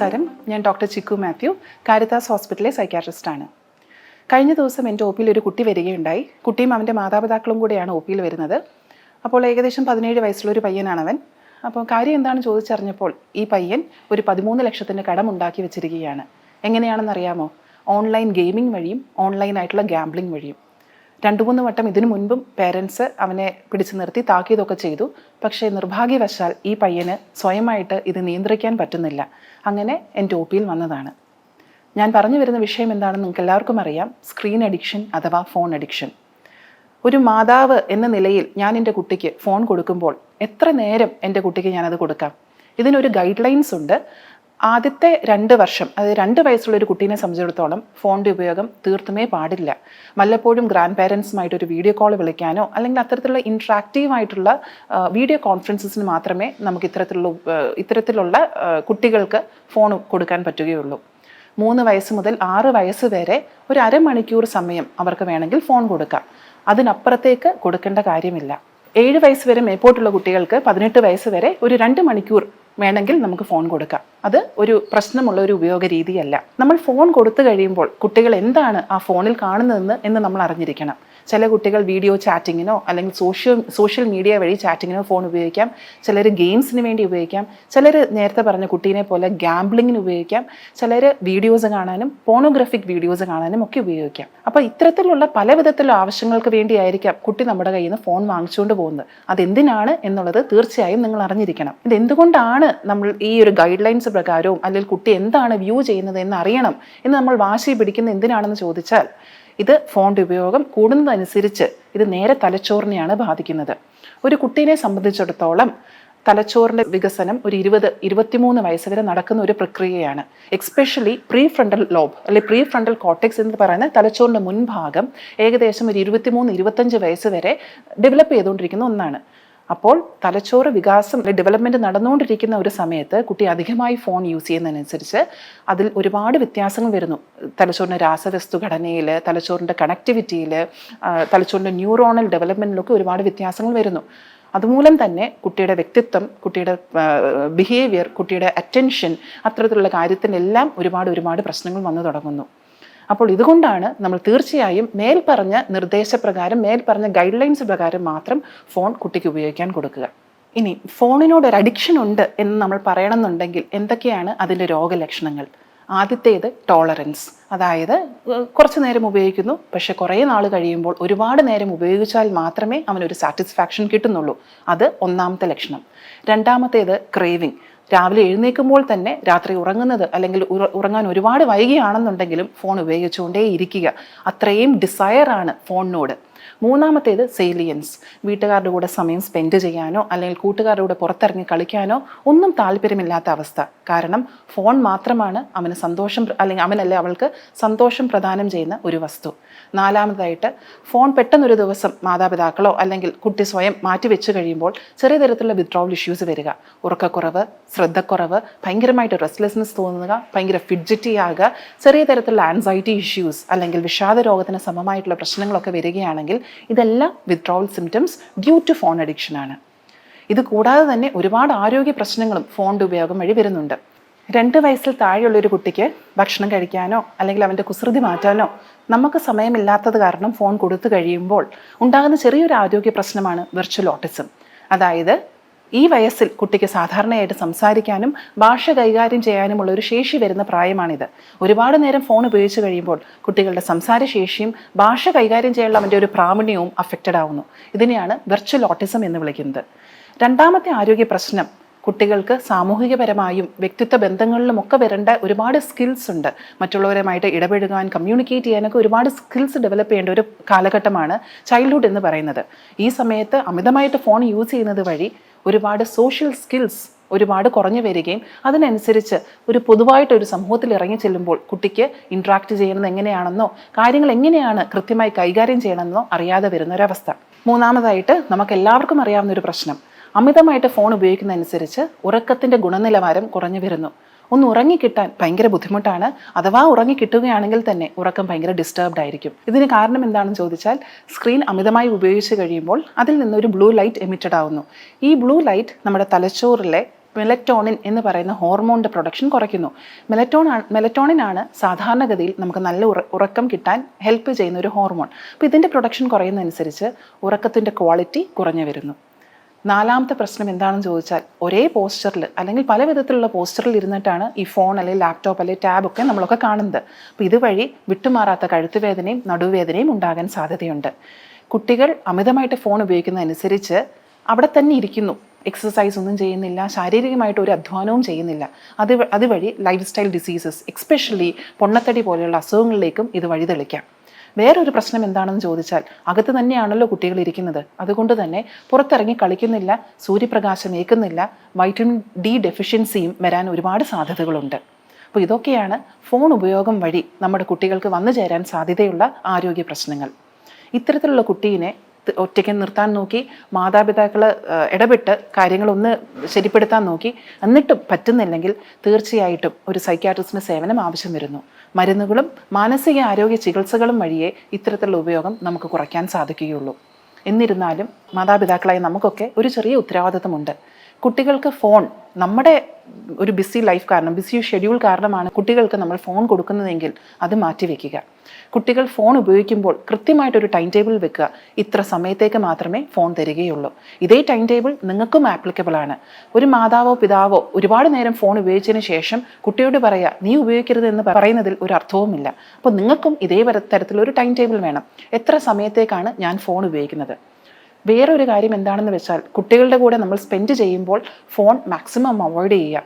നമസ്കാരം. ഞാൻ ഡോക്ടർ ചിക്കു മാത്യു കാരിതാസ് ഹോസ്പിറ്റലിലെ സൈക്യാട്രിസ്റ്റാണ് കഴിഞ്ഞ ദിവസം എന്റെ ഒ പിയിൽ ഒരു കുട്ടി വരികയുണ്ടായി. കുട്ടിയും അവന്റെ മാതാപിതാക്കളും കൂടെയാണ് ഒ പിയിൽ വരുന്നത്. അപ്പോൾ ഏകദേശം പതിനേഴ് വയസ്സുള്ള ഒരു പയ്യനാണവൻ. അപ്പോൾ കാര്യം എന്താണെന്ന് ചോദിച്ചറിഞ്ഞപ്പോൾ ഈ പയ്യൻ ഒരു പതിമൂന്ന് ലക്ഷത്തിന്റെ കടം ഉണ്ടാക്കി വെച്ചിരിക്കുകയാണ്. എങ്ങനെയാണെന്നറിയാമോ? ഓൺലൈൻ ഗെയിമിംഗ് വഴിയും ഓൺലൈനായിട്ടുള്ള ഗാംബ്ലിംഗ് വഴിയും. രണ്ടു മൂന്ന് വട്ടം ഇതിനു മുൻപും പേരൻസ് അവനെ പിടിച്ചു നിർത്തി താക്കീതൊക്കെ ചെയ്തു. പക്ഷേ നിർഭാഗ്യവശാൽ ഈ പയ്യന് സ്വയമായിട്ട് ഇത് നിയന്ത്രിക്കാൻ പറ്റുന്നില്ല. അങ്ങനെ എന്റെ ഒ പിയിൽ വന്നതാണ്. ഞാൻ പറഞ്ഞു വരുന്ന വിഷയം എന്താണെന്ന് നിങ്ങൾക്ക് എല്ലാവർക്കും അറിയാം. സ്ക്രീൻ അഡിക്ഷൻ അഥവാ ഫോൺ അഡിക്ഷൻ ഒരു മാതാവ് എന്ന നിലയിൽ ഞാൻ എന്റെ കുട്ടിക്ക് ഫോൺ കൊടുക്കുമ്പോൾ എത്ര നേരം എന്റെ കുട്ടിക്ക് ഞാനത് കൊടുക്കാം? ഇതിനൊരു ഗൈഡ് ലൈൻസ് ഉണ്ട്. ആദ്യത്തെ രണ്ട് വർഷം അതായത് രണ്ട് വയസ്സുള്ള ഒരു കുട്ടീനെ സംബന്ധിച്ചിടത്തോളം ഫോണിന്റെ ഉപയോഗം തീർത്തുമേ പാടില്ല. വല്ലപ്പോഴും ഗ്രാൻഡ് പാരൻസുമായിട്ട് ഒരു വീഡിയോ കോൾ വിളിക്കാനോ അല്ലെങ്കിൽ അത്തരത്തിലുള്ള ഇൻട്രാക്റ്റീവ് ആയിട്ടുള്ള വീഡിയോ കോൺഫറൻസസിന് മാത്രമേ നമുക്ക് ഇത്തരത്തിലുള്ള ഇത്തരത്തിലുള്ള കുട്ടികൾക്ക് ഫോൺ കൊടുക്കാൻ പറ്റുകയുള്ളൂ. മൂന്ന് വയസ്സ് മുതൽ ആറ് വയസ്സ് വരെ ഒരു അരമണിക്കൂർ സമയം അവർക്ക് വേണമെങ്കിൽ ഫോൺ കൊടുക്കാം. അതിനപ്പുറത്തേക്ക് കൊടുക്കേണ്ട കാര്യമില്ല. ഏഴ് വയസ്സ് വരെ മേപ്പോട്ടുള്ള കുട്ടികൾക്ക് പതിനെട്ട് വയസ്സ് വരെ ഒരു രണ്ട് മണിക്കൂർ വേണമെങ്കിൽ നമുക്ക് ഫോൺ കൊടുക്കാം. അത് ഒരു പ്രശ്നമുള്ള ഒരു ഉപയോഗ രീതിയല്ല. നമ്മൾ ഫോൺ കൊടുത്തു കഴിയുമ്പോൾ കുട്ടികൾ എന്താണ് ആ ഫോണിൽ കാണുന്നതെന്ന് എന്ന് നമ്മൾ അറിഞ്ഞിരിക്കണം. ചില കുട്ടികൾ വീഡിയോ ചാറ്റിങ്ങിനോ അല്ലെങ്കിൽ സോഷ്യൽ സോഷ്യൽ മീഡിയ വഴി ചാറ്റിങ്ങിനോ ഫോൺ ഉപയോഗിക്കാം. ചിലർ ഗെയിംസിന് വേണ്ടി ഉപയോഗിക്കാം. ചിലർ നേരത്തെ പറഞ്ഞ കുട്ടീനെ പോലെ ഗാംബ്ലിങ്ങിന് ഉപയോഗിക്കാം. ചിലർ വീഡിയോസ് കാണാനും പോണോഗ്രാഫിക് വീഡിയോസ് കാണാനും ഒക്കെ ഉപയോഗിക്കാം. അപ്പോൾ ഇത്തരത്തിലുള്ള പല വിധത്തിലുള്ള ആവശ്യങ്ങൾക്ക് വേണ്ടിയായിരിക്കാം കുട്ടി നമ്മുടെ കയ്യിൽ നിന്ന് ഫോൺ വാങ്ങിച്ചുകൊണ്ട് പോകുന്നത്. അതെന്തിനാണ് എന്നുള്ളത് തീർച്ചയായും നിങ്ങൾ അറിഞ്ഞിരിക്കണം. ഇത് എന്തുകൊണ്ടാണ് നമ്മൾ ഈ ഒരു ഗൈഡ് ലൈൻസ് പ്രകാരവും അല്ലെങ്കിൽ കുട്ടി എന്താണ് വ്യൂ ചെയ്യുന്നത് എന്ന് അറിയണം എന്ന് നമ്മൾ വാശി പിടിക്കുന്ന എന്തിനാണെന്ന് ചോദിച്ചാൽ ഇത് ഫോണിന്റെ ഉപയോഗം കൂടുന്നതനുസരിച്ച് ഇത് നേരെ തലച്ചോറിനെയാണ് ബാധിക്കുന്നത്. ഒരു കുട്ടീനെ സംബന്ധിച്ചിടത്തോളം തലച്ചോറിന്റെ വികസനം ഒരു ഇരുപത് ഇരുപത്തിമൂന്ന് വയസ്സ് വരെ നടക്കുന്ന ഒരു പ്രക്രിയയാണ്. എക്സ്പെഷ്യലി പ്രീ ഫ്രണ്ടൽ ലോബ് അല്ലെങ്കിൽ പ്രീ ഫ്രണ്ടൽ കോട്ടെക്സ് എന്ന് പറയുന്ന തലച്ചോറിന്റെ മുൻഭാഗം ഏകദേശം ഒരു ഇരുപത്തിമൂന്ന് ഇരുപത്തഞ്ച് വയസ്സ് വരെ ഡെവലപ്പ് ചെയ്തുകൊണ്ടിരിക്കുന്ന ഒന്നാണ്. അപ്പോൾ തലച്ചോറ് വികാസം ഡെവലപ്മെന്റ് നടന്നുകൊണ്ടിരിക്കുന്ന ഒരു സമയത്ത് കുട്ടി അധികമായി ഫോൺ യൂസ് ചെയ്യുന്നതിനനുസരിച്ച് അതിൽ ഒരുപാട് വ്യത്യാസങ്ങൾ വരുന്നു. തലച്ചോറിന്റെ രാസവസ്തു ഘടനയിൽ തലച്ചോറിന്റെ കണക്ടിവിറ്റിയിൽ തലച്ചോറിന്റെ ന്യൂറോണൽ ഡെവലപ്മെന്റിലൊക്കെ ഒരുപാട് വ്യത്യാസങ്ങൾ വരുന്നു. അതുമൂലം തന്നെ കുട്ടിയുടെ വ്യക്തിത്വം കുട്ടിയുടെ ബിഹേവിയർ കുട്ടിയുടെ അറ്റൻഷൻ അത്തരത്തിലുള്ള കാര്യത്തിനെല്ലാം ഒരുപാട് ഒരുപാട് പ്രശ്നങ്ങൾ വന്നു തുടങ്ങുന്നു. അപ്പോൾ ഇതുകൊണ്ടാണ് നമ്മൾ തീർച്ചയായും മേൽപ്പറഞ്ഞ നിർദ്ദേശപ്രകാരം മേൽപ്പറഞ്ഞ ഗൈഡ് ലൈൻസ് പ്രകാരം മാത്രം ഫോൺ കുട്ടിക്ക് ഉപയോഗിക്കാൻ കൊടുക്കുക. ഇനി ഫോണിനോട് ഒരു അഡിക്ഷൻ ഉണ്ട് എന്ന് നമ്മൾ പറയണമെന്നുണ്ടെങ്കിൽ എന്തൊക്കെയാണ് അതിന്റെ രോഗലക്ഷണങ്ങൾ? ആദ്യത്തേത് ടോളറൻസ് അതായത് കുറച്ച് നേരം ഉപയോഗിക്കുന്നു പക്ഷെ കുറേ നാൾ കഴിയുമ്പോൾ ഒരുപാട് നേരം ഉപയോഗിച്ചാൽ മാത്രമേ അവനൊരു സാറ്റിസ്ഫാക്ഷൻ കിട്ടുന്നുള്ളൂ. അത് ഒന്നാമത്തെ ലക്ഷണം. രണ്ടാമത്തേത് ക്രേവിങ് രാവിലെ എഴുന്നേൽക്കുമ്പോൾ തന്നെ രാത്രി ഉറങ്ങുന്നത് അല്ലെങ്കിൽ ഉറ- ഉറങ്ങാൻ ഒരുപാട് വൈകിയാണെന്നുണ്ടെങ്കിലും ഫോൺ ഉപയോഗിച്ചുകൊണ്ടേ ഇരിക്കുക അത്രയും ഡിസയറാണ് ഫോണിനോട് മൂന്നാമത്തേത് സെയിലിയൻസ് വീട്ടുകാരുടെ കൂടെ സമയം സ്പെൻഡ് ചെയ്യാനോ അല്ലെങ്കിൽ കൂട്ടുകാരുടെ കൂടെ പുറത്തിറങ്ങി കളിക്കാനോ ഒന്നും താല്പര്യമില്ലാത്ത അവസ്ഥ. കാരണം ഫോൺ മാത്രമാണ് അവന് സന്തോഷം അല്ലെങ്കിൽ അവനല്ലേ അവൾക്ക് സന്തോഷം പ്രദാനം ചെയ്യുന്ന ഒരു വസ്തു. നാലാമതായിട്ട് ഫോൺ പെട്ടെന്നൊരു ദിവസം മാതാപിതാക്കളോ അല്ലെങ്കിൽ കുട്ടി സ്വയം മാറ്റിവെച്ച് കഴിയുമ്പോൾ ചെറിയ തരത്തിലുള്ള വിത്ഡ്രോവൽ ഇഷ്യൂസ് വരിക. ഉറക്കക്കുറവ് ശ്രദ്ധക്കുറവ് ഭയങ്കരമായിട്ട് റെസ്റ്റ്ലെസ്നെസ് തോന്നുക ഭയങ്കര ഫിഡ്ജിറ്റി ആകുക ചെറിയ തരത്തിലുള്ള ആൻസൈറ്റി ഇഷ്യൂസ് അല്ലെങ്കിൽ വിഷാദ രോഗത്തിന് സമമായിട്ടുള്ള പ്രശ്നങ്ങളൊക്കെ വരികയാണെങ്കിൽ ഇതെല്ലാം withdrawal symptoms due to phone addiction ആണ്. ഇത് കൂടാതെ തന്നെ ഒരുപാട് ആരോഗ്യ പ്രശ്നങ്ങളും ഫോണിന്റെ ഉപയോഗം വഴി വരുന്നുണ്ട്. രണ്ട് വയസ്സിൽ താഴെയുള്ള ഒരു കുട്ടിക്ക് ഭക്ഷണം കഴിക്കാനോ അല്ലെങ്കിൽ അവന്റെ കുസൃതി മാറ്റാനോ നമുക്ക് സമയമില്ലാത്തത് കാരണം ഫോൺ കൊടുത്തു കഴിയുമ്പോൾ ഉണ്ടാകുന്ന ചെറിയൊരു ആരോഗ്യ പ്രശ്നമാണ് വെർച്വൽ ഓട്ടിസം അതായത് ഈ വയസ്സിൽ കുട്ടിക്ക് സാധാരണയായിട്ട് സംസാരിക്കാനും ഭാഷ കൈകാര്യം ചെയ്യാനുമുള്ള ഒരു ശേഷി വരുന്ന പ്രായമാണിത്. ഒരുപാട് നേരം ഫോൺ ഉപയോഗിച്ച് കഴിയുമ്പോൾ കുട്ടികളുടെ സംസാര ശേഷിയും ഭാഷ കൈകാര്യം ചെയ്യാനുള്ള അവന്റെ ഒരു പ്രാവീണ്യവും അഫക്റ്റഡ് ആവുന്നു. ഇതിനെയാണ് വെർച്വൽ ഓട്ടിസം എന്ന് വിളിക്കുന്നത്. രണ്ടാമത്തെ ആരോഗ്യ പ്രശ്നം കുട്ടികൾക്ക് സാമൂഹികപരമായും വ്യക്തിത്വ ബന്ധങ്ങളിലുമൊക്കെ വരേണ്ട ഒരുപാട് സ്കിൽസ് ഉണ്ട്. മറ്റുള്ളവരുമായിട്ട് ഇടപെടുകാൻ കമ്മ്യൂണിക്കേറ്റ് ചെയ്യാനൊക്കെ ഒരുപാട് സ്കിൽസ് ഡെവലപ്പ് ചെയ്യേണ്ട ഒരു കാലഘട്ടമാണ് ചൈൽഡ്ഹുഡ് എന്ന് പറയുന്നത്. ഈ സമയത്ത് അമിതമായിട്ട് ഫോൺ യൂസ് ചെയ്യുന്നത് വഴി ഒരുപാട് സോഷ്യൽ സ്കിൽസ് ഒരുപാട് കുറഞ്ഞു വരികയും അതിനനുസരിച്ച് ഒരു പൊതുവായിട്ട് ഒരു സമൂഹത്തിൽ ഇറങ്ങി ചെല്ലുമ്പോൾ കുട്ടിക്ക് ഇൻട്രാക്ട് ചെയ്യുന്നത് എങ്ങനെയാണെന്നോ കാര്യങ്ങൾ എങ്ങനെയാണ് കൃത്യമായി കൈകാര്യം ചെയ്യണമെന്നോ അറിയാതെ വരുന്ന ഒരവസ്ഥ മൂന്നാമതായിട്ട് നമുക്ക് എല്ലാവർക്കും അറിയാവുന്ന ഒരു പ്രശ്നം. അമിതമായിട്ട് ഫോൺ ഉപയോഗിക്കുന്നതനുസരിച്ച് ഉറക്കത്തിന്റെ ഗുണനിലവാരം കുറഞ്ഞു വരുന്നു. ഒന്ന് ഉറങ്ങിക്കിട്ടാൻ ഭയങ്കര ബുദ്ധിമുട്ടാണ്. അഥവാ ഉറങ്ങിക്കിട്ടുകയാണെങ്കിൽ തന്നെ ഉറക്കം ഭയങ്കര ഡിസ്റ്റർബ്ഡ് ആയിരിക്കും. ഇതിന് കാരണം എന്താണെന്ന് ചോദിച്ചാൽ സ്ക്രീൻ അമിതമായി ഉപയോഗിച്ച് കഴിയുമ്പോൾ അതിൽ നിന്നൊരു ബ്ലൂ ലൈറ്റ് എമിറ്റഡ് ആവുന്നു. ഈ ബ്ലൂ ലൈറ്റ് നമ്മുടെ തലച്ചോറിലെ മെലറ്റോണിൻ എന്ന് പറയുന്ന ഹോർമോണിന്റെ പ്രൊഡക്ഷൻ കുറയ്ക്കുന്നു. മെലറ്റോൺ മെലറ്റോണിൻ ആണ് സാധാരണഗതിയിൽ നമുക്ക് നല്ല ഉറക്കം കിട്ടാൻ ഹെൽപ്പ് ചെയ്യുന്ന ഒരു ഹോർമോൺ അപ്പോൾ ഇതിന്റെ പ്രൊഡക്ഷൻ കുറയുന്നതനുസരിച്ച് ഉറക്കത്തിന്റെ ക്വാളിറ്റി കുറഞ്ഞു വരുന്നു. നാലാമത്തെ പ്രശ്നം എന്താണെന്ന് ചോദിച്ചാൽ ഒരേ പോസ്റ്ററിൽ അല്ലെങ്കിൽ പല വിധത്തിലുള്ള പോസ്റ്ററിൽ ഇരുന്നിട്ടാണ് ഈ ഫോൺ അല്ലെങ്കിൽ ലാപ്ടോപ്പ് അല്ലെങ്കിൽ ടാബൊക്കെ നമ്മളൊക്കെ കാണുന്നത്. അപ്പോൾ ഇതുവഴി വിട്ടുമാറാത്ത കഴുത്തുവേദനയും നടുവേദനയും ഉണ്ടാകാൻ സാധ്യതയുണ്ട്. കുട്ടികൾ അമിതമായിട്ട് ഫോൺ ഉപയോഗിക്കുന്നതനുസരിച്ച് അവിടെ തന്നെ ഇരിക്കുന്നു. എക്സസൈസ് ഒന്നും ചെയ്യുന്നില്ല ശാരീരികമായിട്ട് ഒരു അധ്വാനവും ചെയ്യുന്നില്ല. അത് അതുവഴി ലൈഫ് സ്റ്റൈൽ ഡിസീസസ് എക്സ്പെഷ്യലി പൊണ്ണത്തടി പോലെയുള്ള അസുഖങ്ങളിലേക്കും ഇത് വഴിതെളിക്കാം വേറൊരു പ്രശ്നം എന്താണെന്ന് ചോദിച്ചാൽ അകത്ത് തന്നെയാണല്ലോ കുട്ടികൾ ഇരിക്കുന്നത്. അതുകൊണ്ട് തന്നെ പുറത്തിറങ്ങി കളിക്കുന്നില്ല സൂര്യപ്രകാശം ഏക്കുന്നില്ല വൈറ്റമിൻ ഡി ഡെഫിഷ്യൻസിയും വരാൻ ഒരുപാട് സാധ്യതകളുണ്ട്. അപ്പോൾ ഇതൊക്കെയാണ് ഫോൺ ഉപയോഗം വഴി നമ്മുടെ കുട്ടികൾക്ക് വന്നു ചേരാൻ സാധ്യതയുള്ള ആരോഗ്യ പ്രശ്നങ്ങൾ. ഇത്തരത്തിലുള്ള കുട്ടീനെ ഒറ്റയ്ക്ക് നിർത്താൻ നോക്കി മാതാപിതാക്കൾ ഇടപെട്ട് കാര്യങ്ങളൊന്ന് ശരിപ്പെടുത്താൻ നോക്കി. എന്നിട്ടും പറ്റുന്നില്ലെങ്കിൽ തീർച്ചയായിട്ടും ഒരു സൈക്യാട്രിസ്റ്റിന് സേവനം ആവശ്യം വരുന്നു. മരുന്നുകളും മാനസിക ആരോഗ്യ ചികിത്സകളും വഴിയെ ഇത്തരത്തിലുള്ള ഉപയോഗം നമുക്ക് കുറയ്ക്കാൻ സാധിക്കുകയുള്ളൂ. എന്നിരുന്നാലും മാതാപിതാക്കളായ നമുക്കൊക്കെ ഒരു ചെറിയ ഉത്തരവാദിത്തമുണ്ട്. കുട്ടികൾക്ക് ഫോൺ നമ്മുടെ ഒരു ബിസി ലൈഫ് കാരണം ബിസി ഷെഡ്യൂൾ കാരണമാണ് കുട്ടികൾക്ക് നമ്മൾ ഫോൺ കൊടുക്കുന്നതെങ്കിൽ അത് മാറ്റിവെക്കുക കുട്ടികൾ ഫോൺ ഉപയോഗിക്കുമ്പോൾ കൃത്യമായിട്ടൊരു ടൈം ടേബിൾ വെക്കുക. ഇത്ര സമയത്തേക്ക് മാത്രമേ ഫോൺ തരികയുള്ളൂ. ഇതേ ടൈം ടേബിൾ നിങ്ങൾക്കും ആപ്ലിക്കബിൾ ആണ്. ഒരു മാതാവോ പിതാവോ ഒരുപാട് നേരം ഫോൺ ഉപയോഗിച്ചതിന് ശേഷം കുട്ടിയോട് പറയുക നീ ഉപയോഗിക്കരുത് എന്ന് പറയുന്നതിൽ ഒരു അർത്ഥവുമില്ല അപ്പോൾ നിങ്ങൾക്കും ഇതേ തരത്തിലൊരു ടൈം ടേബിൾ വേണം. എത്ര സമയത്തേക്കാണ് ഞാൻ ഫോൺ ഉപയോഗിക്കുന്നത്? വേറൊരു കാര്യം എന്താണെന്ന് വെച്ചാൽ കുട്ടികളുടെ കൂടെ നമ്മൾ സ്പെൻഡ് ചെയ്യുമ്പോൾ ഫോൺ മാക്സിമം അവോയ്ഡ് ചെയ്യുക.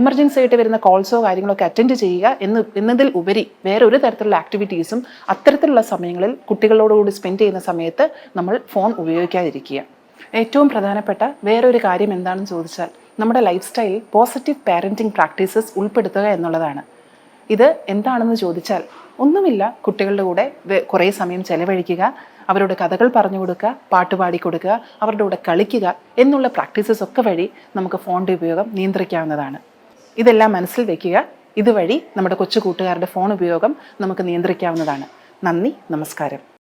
എമർജൻസി ആയിട്ട് വരുന്ന കോൾസോ കാര്യങ്ങളൊക്കെ അറ്റൻഡ് ചെയ്യുക എന്ന് എന്നതിൽ ഉപരി വേറെ ഒരു തരത്തിലുള്ള ആക്ടിവിറ്റീസും അത്തരത്തിലുള്ള സമയങ്ങളിൽ കുട്ടികളോടുകൂടി സ്പെൻഡ് ചെയ്യുന്ന സമയത്ത് നമ്മൾ ഫോൺ ഉപയോഗിക്കാതിരിക്കുക. ഏറ്റവും പ്രധാനപ്പെട്ട വേറൊരു കാര്യം എന്താണെന്ന് ചോദിച്ചാൽ നമ്മുടെ ലൈഫ് സ്റ്റൈലിൽ പോസിറ്റീവ് പാരന്റിംഗ് പ്രാക്ടീസസ് ഉൾപ്പെടുത്തുക എന്നുള്ളതാണ്. ഇത് എന്താണെന്ന് ചോദിച്ചാൽ ഒന്നുമില്ല. കുട്ടികളുടെ കൂടെ കുറേ സമയം ചെലവഴിക്കുക അവരോട് കഥകൾ പറഞ്ഞു കൊടുക്കുക പാട്ട് പാടിക്കൊടുക്കുക അവരുടെ കൂടെ കളിക്കുക എന്നുള്ള പ്രാക്ടീസസ് ഒക്കെ വഴി നമുക്ക് ഫോണിന്റെ ഉപയോഗം നിയന്ത്രിക്കാവുന്നതാണ്. ഇതെല്ലാം മനസ്സിൽ വയ്ക്കുക ഇതുവഴി നമ്മുടെ കൊച്ചു കൂട്ടുകാരുടെ ഫോൺ ഉപയോഗം നമുക്ക് നിയന്ത്രിക്കാവുന്നതാണ്. നന്ദി നമസ്കാരം.